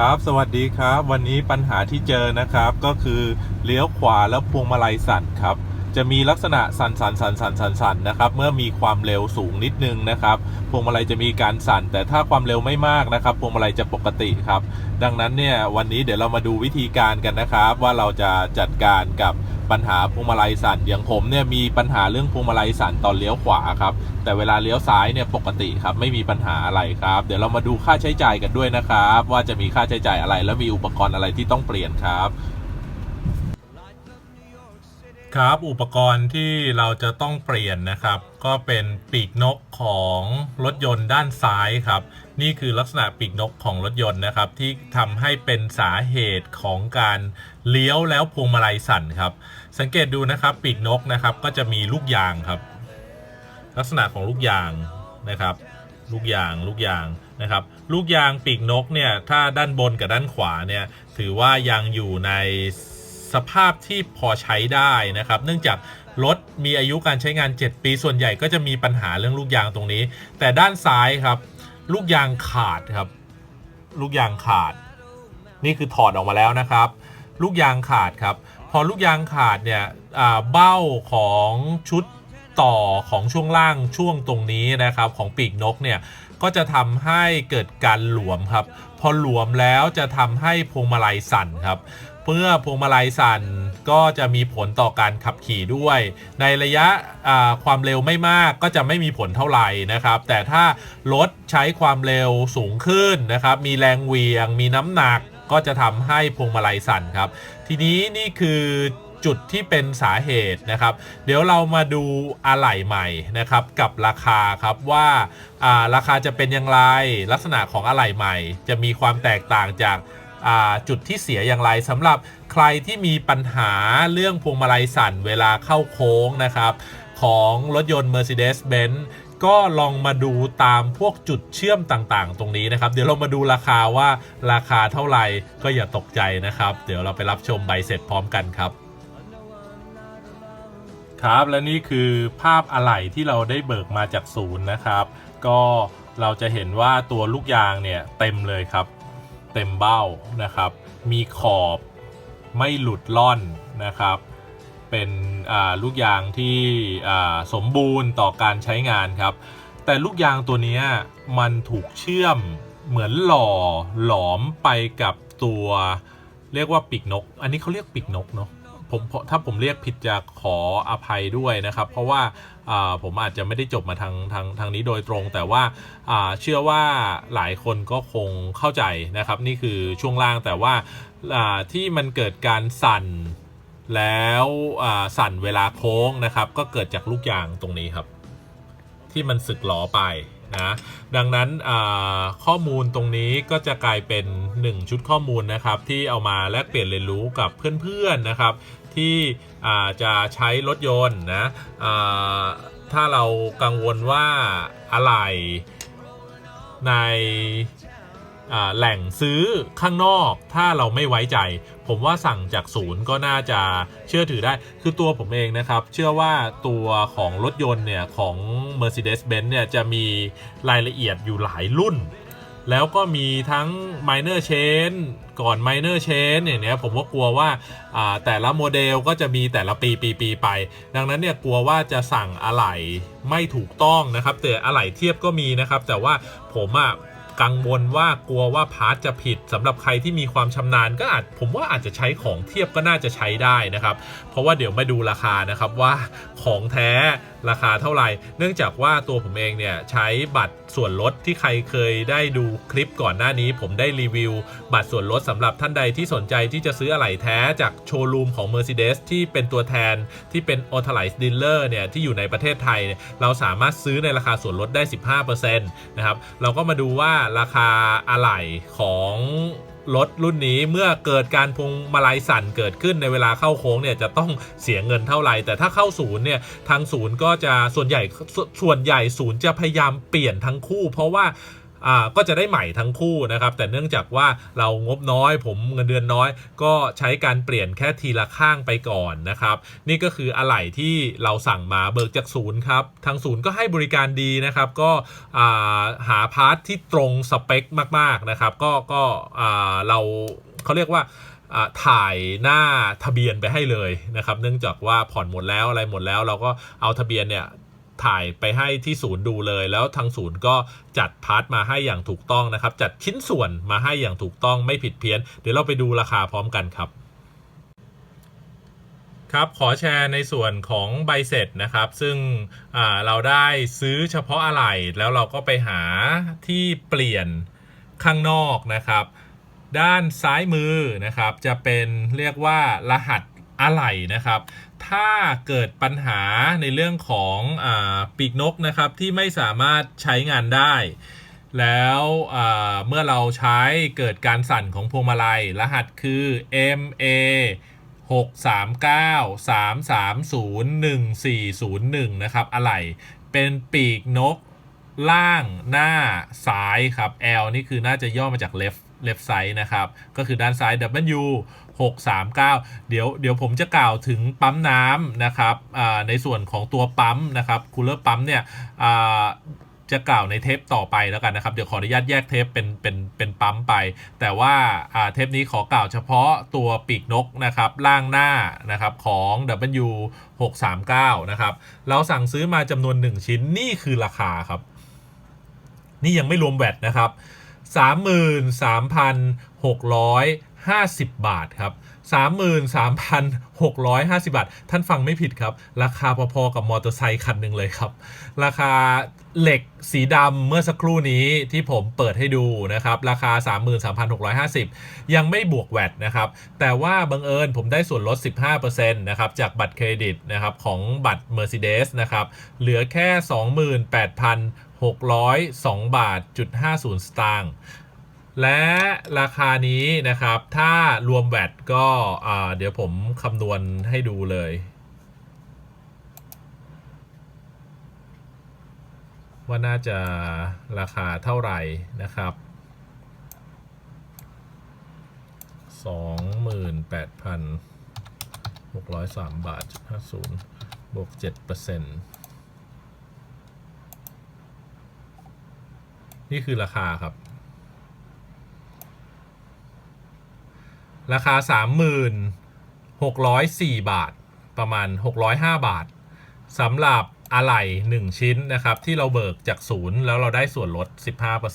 ครับ สวัสดีครับ วันนี้ปัญหาที่เจอนะครับ ก็คือเลี้ยวขวาแล้วพวงมาลัยสั่นครับ จะมีลักษณะสั่นสั่นสั่นสั่นสั่นสั่นนะครับ เมื่อมีความเร็วสูงนิดนึงนะครับ พวงมาลัยจะมีการสั่น แต่ถ้าความเร็วไม่มากนะครับ พวงมาลัยจะปกติครับ ดังนั้นเนี่ยวันนี้เดี๋ยวเรามาดูวิธีการกันนะครับ ว่าเราจะจัดการกับ ปัญหาพวงมาลัยสั่นอย่างผมเนี่ยมีปัญหาเรื่องพวงมาลัยสั่นตอนเลี้ยวขวาครับ แต่เวลาเลี้ยวซ้ายเนี่ยปกติครับไม่มีปัญหาอะไรครับ เดี๋ยวเรามาดูค่าใช้จ่ายกันด้วยนะครับ ว่าจะมีค่าใช้จ่ายอะไร แล้วมีอุปกรณ์อะไรที่ต้องเปลี่ยนครับ ครับ อุปกรณ์ที่เราจะต้องเปลี่ยนนะครับ ก็เป็นปีกนกของรถยนต์ด้านซ้ายครับ นี่คือลักษณะปีกนกของรถยนต์นะครับ ที่ทำให้เป็นสาเหตุของการเลี้ยวแล้วพวงมาลัยสั่นครับ สังเกตดูนะครับปีกนกนะครับก็จะมีลูกยางครับ ลักษณะของลูกยางนะครับ ลูกยางลูกยางนะครับ ลูกยางปีกนกเนี่ยถ้าด้านบนกับด้านขวาเนี่ยถือว่ายังอยู่ใน สภาพที่พอใช้ได้นะครับ เนื่องจากรถมีอายุการใช้งาน 7 ปี ส่วนใหญ่ก็จะมีปัญหาเรื่องลูกยางตรงนี้ แต่ด้านซ้ายครับ ลูกยางขาดครับ ลูกยางขาด นี่คือถอดออกมาแล้วนะครับ ลูกยางขาดครับ พอลูกยางขาดเนี่ยเบ้าของชุดต่อของช่วงล่างช่วงตรงนี้นะครับ ของปีกนกเนี่ยก็จะทำให้เกิดการหลวมครับ พอหลวมแล้วจะทำให้พวงมาลัยสั่นครับ เมื่อพวงมาลัยสั่นก็จะมีผลต่อการขับขี่ด้วย ในระยะความเร็วไม่มากก็จะไม่มีผลเท่าไหร่นะครับ แต่ถ้ารถใช้ความเร็วสูงขึ้นนะครับ มีแรงเหวียง มีน้ำหนักก็จะทำให้พวงมาลัยสั่นครับ ทีนี้นี่คือจุดที่เป็นสาเหตุนะครับ เดี๋ยวเรามาดูอะไหล่ใหม่นะครับกับราคาครับว่าาราคาจะเป็นอย่างไรลักษณะของอะไหล่ใหม่ จะมีความแตกต่างจาก จุดที่เสียอย่างไรสำหรับใครที่มีปัญหาเรื่องพวงมาลัยสั่นเวลาเข้าโค้งนะครับ ของรถยนต์ Mercedes-Benz ก็ลองมาดูตามพวกจุดเชื่อมต่างๆ ตรงนี้นะครับ เดี๋ยวเรามาดูราคาว่าราคาเท่าไหร่ก็อย่าตกใจนะครับ เดี๋ยวเราไปรับชมใบเสร็จพร้อมกันครับครับและนี่คือภาพอะไหล่ที่เราได้เบิกมาจากศูนย์นะครับ ก็เราจะเห็นว่าตัวลูกยางเนี่ยเต็มเลยครับ เต็มเบ้านะครับ มีขอบไม่หลุดล่อนนะครับ เป็นลูกยางที่สมบูรณ์ต่อการใช้งานครับ แต่ลูกยางตัวนี้มันถูกเชื่อมเหมือนหล่อหลอมไปกับตัว เรียกว่าปีกนก อันนี้เขาเรียกปีกนกเนาะ ผมถ้าผมเรียกผิดจะขออภัยด้วยนะครับ เพราะว่าผมอาจจะไม่ได้จบมาทางทางทางนี้โดยตรง แต่ว่าเชื่อว่าหลายคนก็คงเข้าใจนะครับ นี่คือช่วงล่างแต่ว่าที่มันเกิดการสั่นแล้วสั่นเวลาโค้งนะครับ ก็เกิดจากลูกยางตรงนี้ครับ ที่มันสึกหลอไปนะดังนั้นข้อมูลตรงนี้ก็จะกลายเป็น 1 ชุดข้อมูลนะครับ ที่เอามาแลกเปลี่ยนเรียนรู้กับเพื่อนๆนะครับ ที่จะใช้รถยนต์นะถ้าเรากังวลว่าอะไรในแหล่งซื้อข้างนอกถ้าเราไม่ไว้ใจ ผมว่าสั่งจากศูนย์ก็น่าจะเชื่อถือได้ คือตัวผมเองนะครับ เชื่อว่าตัวของรถยนต์เนี่ย ของ Mercedes-Benz เนี่ย จะมีรายละเอียดอยู่หลายรุ่น แล้วก็มีทั้ง minor chain ก่อน minor change เนี่ยเนี่ยผมก็กลัวว่าแต่ละโมเดลก็จะมีแต่ละปีปีปีไป ดังนั้นเนี่ยกลัวว่าจะสั่งอะไหล่ไม่ถูกต้องนะครับแต่อะไหล่เทียบก็มีนะครับ แต่ว่าผมอะกังวลว่ากลัวว่าพาร์ทจะผิดสำหรับใครที่มีความชำนาญก็อาจผมว่าอาจจะใช้ของเทียบก็น่าจะใช้ได้นะครับ เพราะว่าเดี๋ยวมาดูราคานะครับว่าของแท้ ราคาเท่าไหร่ เนื่องจากว่าตัวผมเองเนี่ยใช้บัตรส่วนลดที่ใครเคยได้ดูคลิปก่อนหน้านี้ ผมได้รีวิว บัตรส่วนลดสำหรับท่านใดที่สนใจที่จะซื้ออะไหล่แท้จากโชว์รูมของ Mercedes ที่เป็นตัวแทนที่เป็น Authorized Dealer เนี่ยที่อยู่ในประเทศไทยเนี่ยเราสามารถซื้อในราคาส่วนลดได้ 15%นะครับเราก็มาดูว่าราคาอะไหล่ของ รถรุ่นนี้เมื่อเกิดการพวงมาลัยสั่นเกิดขึ้นในเวลาเข้าโค้งเนี่ยจะต้องเสียเงินเท่าไหร่ แต่ถ้าเข้าศูนย์เนี่ยทางศูนย์ก็จะส่วนใหญ่สส่วนใหญ่ศูนย์จะพยายามเปลี่ยนทั้งคู่ เพราะว่า อ่าก็จะได้ใหม่ทั้งคู่นะครับ แต่เนื่องจากว่าเรางบน้อย ผมเงินเดือนน้อย ก็ใช้การเปลี่ยนแค่ทีละข้างไปก่อนนะครับ นี่ก็คืออะไหล่ที่เราสั่งมาเบิกจากศูนย์ครับทางศูนย์ก็ให้บริการดีนะครับ ก็าหาพาร์ทที่ตรงสเปคมากๆนะครับ ก็ก็เราเขาเรียกว่าถ่ายหน้าทะเบียนไปให้เลยนะครับ เนื่องจากว่าผ่อนหมดแล้วอะไรหมดแล้ว เราก็เอาทะเบียนเนี่ย ถ่ายไปให้ที่ศูนย์ดูเลย แล้วทางศูนย์ก็จัดพาร์ทมาให้อย่างถูกต้องนะครับ จัดชิ้นส่วนมาให้อย่างถูกต้องไม่ผิดเพี้ยน เดี๋ยวเราไปดูราคาพร้อมกันครับครับขอแชร์ในส่วนของใบเสร็จนะครับ ซึ่งเราได้ซื้อเฉพาะอะไหล่แล้วเราก็ไปหาที่เปลี่ยนข้างนอกนะครับ ด้านซ้ายมือนะครับ จะเป็นเรียกว่ารหัส อะไหล่นะครับ ถ้าเกิดปัญหาในเรื่องของอปีกนกนะครับที่ไม่สามารถใช้งานได้ แล้วเมื่อเราใช้เกิดการสั่นของพวงมาลัย รหัสคือ MA 6 3 9 3 3 0 1 4 0 1 นะครับอะไหล่เป็นปีกนกล่างหน้าซ้ายครับ L นี่คือน่าจะย่อมาจาก left left side นะครับ ก็คือด้านซ้าย W 639 เดี๋ยวเดี๋ยวผมจะกล่าวถึงปั๊มน้ำนะครับในส่วนของตัวปั๊มนะครับคูลเลอร์ปั๊มเนี่ยจะกล่าวในเทปต่อไปแล้วกันนะครับ เดี๋ยวขออนุญาตแยกเทปเป็นเป็นเป็นปั๊มไป แต่ว่าเทปนี้ขอกล่าวเฉพาะตัวปีกนกนะครับล่างหน้านะครับของ W 639นะครับเราสั่งซื้อมาจำนวน 1 ชิ้นนี่คือราคาครับ นี่ยังไม่รวมแวตนะครับ 3,350 บาทครับ 33,650 บาท ท่านฟังไม่ผิดครับ ราคาพอๆกับมอเตอร์ไซค์คันหนึ่งเลยครับ ราคาเหล็กสีดำเมื่อสักครู่นี้ที่ผมเปิดให้ดูนะครับ ราคา 33,650 ยังไม่บวกแวตนะครับ แต่ว่าบังเอิญผมได้ส่วนลด 15%นะครับ จากบัตรเครดิตนะครับของบัตร Mercedes นะครับ เหลือแค่ 28,602 บาทจุด50 สตางค์ และราคานี้นะครับ ถ้ารวมแวตก็เดี๋ยวผมคำนวณให้ดูเลย ว่าน่าจะราคาเท่าไหร่นะครับ 28,603 บาทจุด50 บวก7%เปอร์เซ็นต์นี่คือราคาครับ ราคา 3604 บาท ประมาณ 605 บาทสำหรับอะไหล่1ชิ้นนะครับ ที่เราเบิกจากศูนย์แล้วเราได้ส่วนลด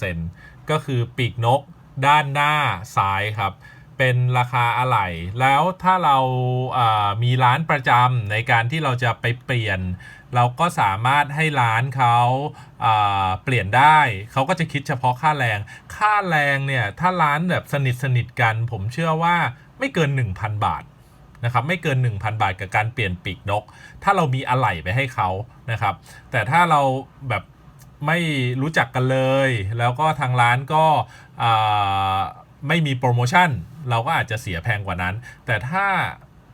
15%ก็คือปีกนกด้านหน้าซ้ายครับ เป็นราคาอะไหล่ แล้วถ้าเราามีร้านประจำในการที่เราจะไปเปลี่ยน เราก็สามารถให้ร้านเขาอ่าเปลี่ยนได้ เขาก็จะคิดเฉพาะค่าแรง ค่าแรงเนี่ย ถ้าร้านแบบสนิทสนิทกัน ผมเชื่อว่าไม่เกิน 1,000 บาทนะครับไม่เกิน 1,000 บาทกับการเปลี่ยนปีกนก ถ้าเรามีอะไหล่ไปให้เขานะครับ แต่ถ้าเราแบบไม่รู้จักกันเลย แล้วก็ทางร้านก็ไม่มีโปรโมชั่น เราก็อาจจะเสียแพงกว่านั้น แต่ถ้า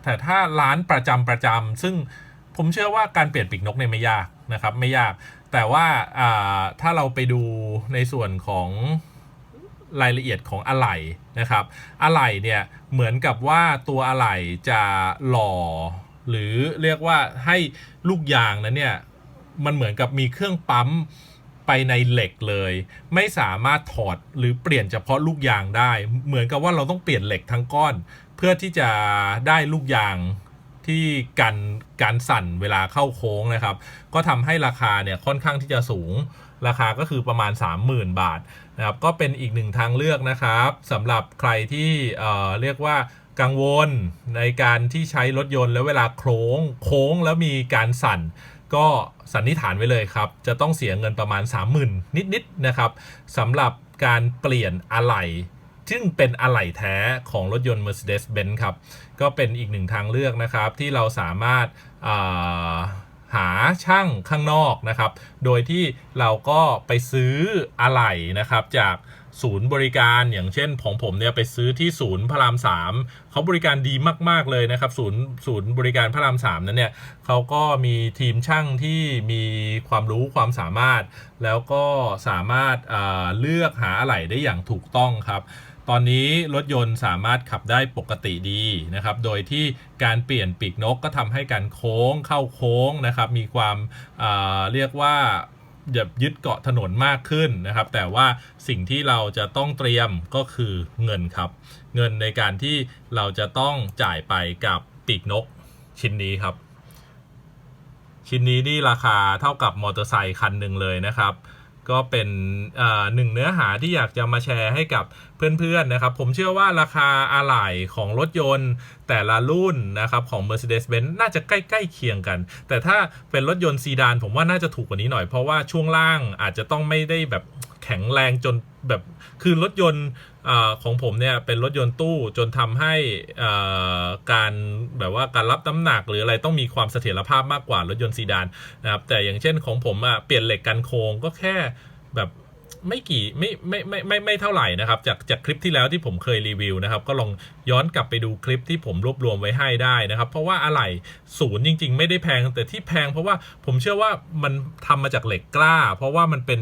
แต่ถ้าร้านประจำประจำซึ่ง ผมเชื่อว่าการเปลี่ยนปีกนกเนี่ยไม่ยากนะครับ ไม่ยาก แต่ว่าถ้าเราไปดูในส่วนของรายละเอียดของอะไหล่นะครับ อะไหล่เนี่ยเหมือนกับว่าตัวอะไหล่จะหล่อ หรือเรียกว่าให้ลูกยางนั้นเนี่ยมันเหมือนกับมีเครื่องปั๊มไปในเหล็กเลย ไม่สามารถถอดหรือเปลี่ยนเฉพาะลูกยางได้ เหมือนกับว่าเราต้องเปลี่ยนเหล็กทั้งก้อน เพื่อที่จะได้ลูกยาง ที่กันการสั่นเวลาเข้าโค้งนะครับ ก็ทำให้ราคาเนี่ยค่อนข้างที่จะสูงราคาก็คือประมาณ 30,000 บาทนะครับก็เป็นอีกหนึ่งทางเลือกนะครับสำหรับใครที่เอ่อเรียกว่ากังวลในการที่ใช้รถยนต์แล้วเวลาโค้งโค้งแล้วมีการสั่น ก็สันนิษฐานไว้เลยครับ จะต้องเสียเงินประมาณ 30,000 นิดๆนะครับสำหรับการเปลี่ยนอะไหล่ ซึ่งเป็นอะไหล่แท้ของรถยนต์ Mercedes-Benz ครับ ก็เป็นอีกหนึ่งทางเลือกนะครับ ที่เราสามารถาหาช่างข้างนอกนะครับ โดยที่เราก็ไปซื้ออะไหล่นะครับจากศูนย์บริการอย่างเช่นของผมเนี่ยไปซื้อที่ศูนย์พระรามสามเขาบริการดีมาก ๆ เลยนะครับศูนย์ศูนย์บริการพระรามสามนั้นเนี่ยเขาก็มีทีมช่างที่มีความรู้ความสามารถ แล้วก็สามารถอ่าเลือกหาอะไหล่ได้อย่างถูกต้องครับ ตอนนี้รถยนต์สามารถขับได้ปกติดีนะครับ โดยที่การเปลี่ยนปีกนกก็ทำให้การโค้งเข้าโค้งนะครับ มีความาเรียกว่าแบบยึดเกาะถนนมากขึ้นนะครับ แต่ว่าสิ่งที่เราจะต้องเตรียมก็คือเงินครับ เงินในการที่เราจะต้องจ่ายไปกับปีกนกชิ้นนี้ครับ ชิ้นนี้นี่ราคาเท่ากับมอเตอร์ไซค์คันหนึ่งเลยนะครับ ก็เป็นหนึ่งเนื้อหาที่อยากจะมาแชร์ให้กับเพื่อนๆนะครับ ผมเชื่อว่าราคาอะไหล่ของรถยนต์ แต่ละรุ่นนะครับของ Mercedes-Benz น่าจะใกล้ๆเคียงกัน แต่ถ้าเป็นรถยนต์ซีดานผมว่าน่าจะถูกกว่านี้หน่อยเพราะว่าช่วงล่างอาจจะต้องไม่ได้แบบแข็งแรงจนแบบคือรถยนต์ อของผมเนี่ยเป็นรถยนต์ตู้จนทำให้การแบบว่าการรับน้ำหนักหรืออะไรต้องมีความเสถียรภาพมากกว่ารถยนต์ซีดานนะครับแต่อย่างเช่นของผมอะเปลี่ยนเหล็กกันโค้งก็แค่แบบไม่กี่ไม่ไม่ไม่ไม่ไม่เท่าไหร่นะครับ จากจากคลิปที่แล้วที่ผมเคยรีวิวนะครับ ก็ลองย้อนกลับไปดูคลิปที่ผมรวบรวมไว้ให้ได้นะครับ เพราะว่าอะไหล่ศูนย์จริง ๆ ไม่ได้แพงแต่ที่แพงเพราะว่าผมเชื่อว่ามันทำมาจากเหล็กกล้า เพราะว่ามันเป็น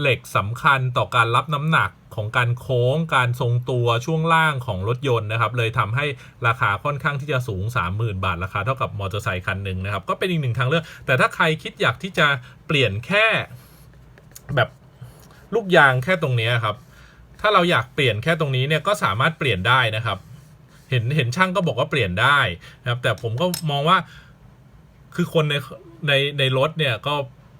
เหล็กสำคัญต่อการรับน้ำหนัก ของการโค้งการทรงตัวช่วงล่างของรถยนต์นะครับเลยทำให้ราคาค่อนข้างที่จะสูง 30,000 บาท ราคาเท่ากับมอเตอร์ไซค์คันหนึ่งนะครับก็เป็นอีกหนึ่งทางเลือก แต่ถ้าใครคิดอยากที่จะเปลี่ยนแค่แบบลูกยางแค่ตรงนี้ครับ ถ้าเราอยากเปลี่ยนแค่ตรงนี้เนี่ยก็สามารถเปลี่ยนได้นะครับ เห็นเห็นช่างก็บอกว่าเปลี่ยนได้นะครับ แต่ผมก็มองว่าคือคนในในในรถเนี่ยก็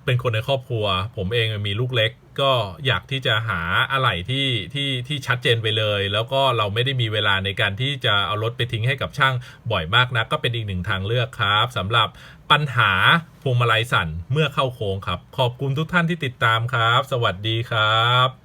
เป็นคนในครอบครัว ผมเองมีลูกเล็ก ก็อยากที่จะหาอะไรที่ที่ที่ชัดเจนไปเลย แล้วก็เราไม่ได้มีเวลาในการที่จะเอารถไปทิ้งให้กับช่างบ่อยมากนะก็เป็นอีกหนึ่งทางเลือกครับสำหรับปัญหาพวงมาลัยสั่นเมื่อเข้าโค้งครับ ขอบคุณทุกท่านที่ติดตามครับ สวัสดีครับ